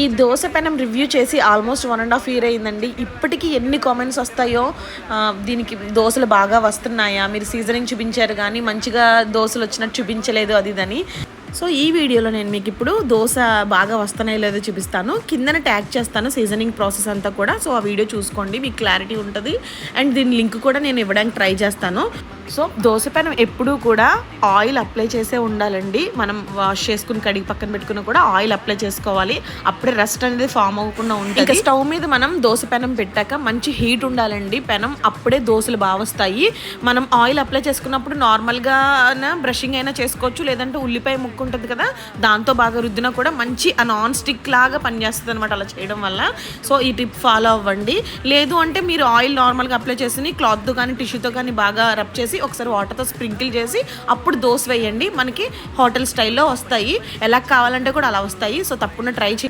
ఈ దోశ పెనం రివ్యూ చేసి almost one and half year అయిందండి. ఇప్పటికీ ఎన్ని కామెంట్స్ వస్తాయో దీనికి దోశలు బాగా వస్తున్నాయా? మీరు సీజనింగ్ చూపించారు కానీ మంచిగా దోశలు వచ్చినట్టు చూపించలేదు అది ఇదని. సో ఈ వీడియోలో నేను మీకు ఇప్పుడు దోశ బాగా వస్తున్నాయో లేదో చూపిస్తాను. కిందన ట్యాగ్ చేస్తాను సీజనింగ్ ప్రాసెస్ అంతా కూడా. సో ఆ వీడియో చూసుకోండి మీకు క్లారిటీ ఉంటుంది. అండ్ దీని లింక్ కూడా నేను ఇవ్వడానికి ట్రై చేస్తాను. సో దోశ పైన ఎప్పుడూ కూడా ఆయిల్ అప్లై చేసే ఉండాలండి. మనం వాష్ చేసుకుని కడిగి పక్కన పెట్టుకుని కూడా ఆయిల్ అప్లై చేసుకోవాలి. అప్పుడే రస్ట్ అనేది ఫామ్ అవ్వకుండా ఉంటుంది. ఇంకా స్టవ్ మీద మనం దోశ పెనం పెట్టాక మంచి హీట్ ఉండాలండి. పెనం అప్పుడే దోశలు బాగా వస్తాయి. మనం ఆయిల్ అప్లై చేసుకున్నప్పుడు నార్మల్గా బ్రషింగ్ అయినా చేసుకోవచ్చు. లేదంటే ఉల్లిపాయ ముక్కు ఉంటుంది కదా దాంతో బాగా రుద్దినా కూడా మంచి ఆ నాన్ స్టిక్ లాగా పనిచేస్తుంది అనమాట అలా చేయడం వల్ల. సో ఈ టిప్ ఫాలో అవ్వండి. లేదు అంటే మీరు ఆయిల్ నార్మల్గా అప్లై చేసి క్లాత్తో కానీ టిష్యూతో కానీ బాగా రబ్ చేసి ఒకసారి వాటర్తో స్ప్రింకిల్ చేసి అప్పుడు దోశ వేయండి. మనకి హోటల్ స్టైల్లో వస్తాయి. ఎలా కావాలంటే కూడా అలా వస్తాయి. సో తప్పకుండా ట్రై చేయండి.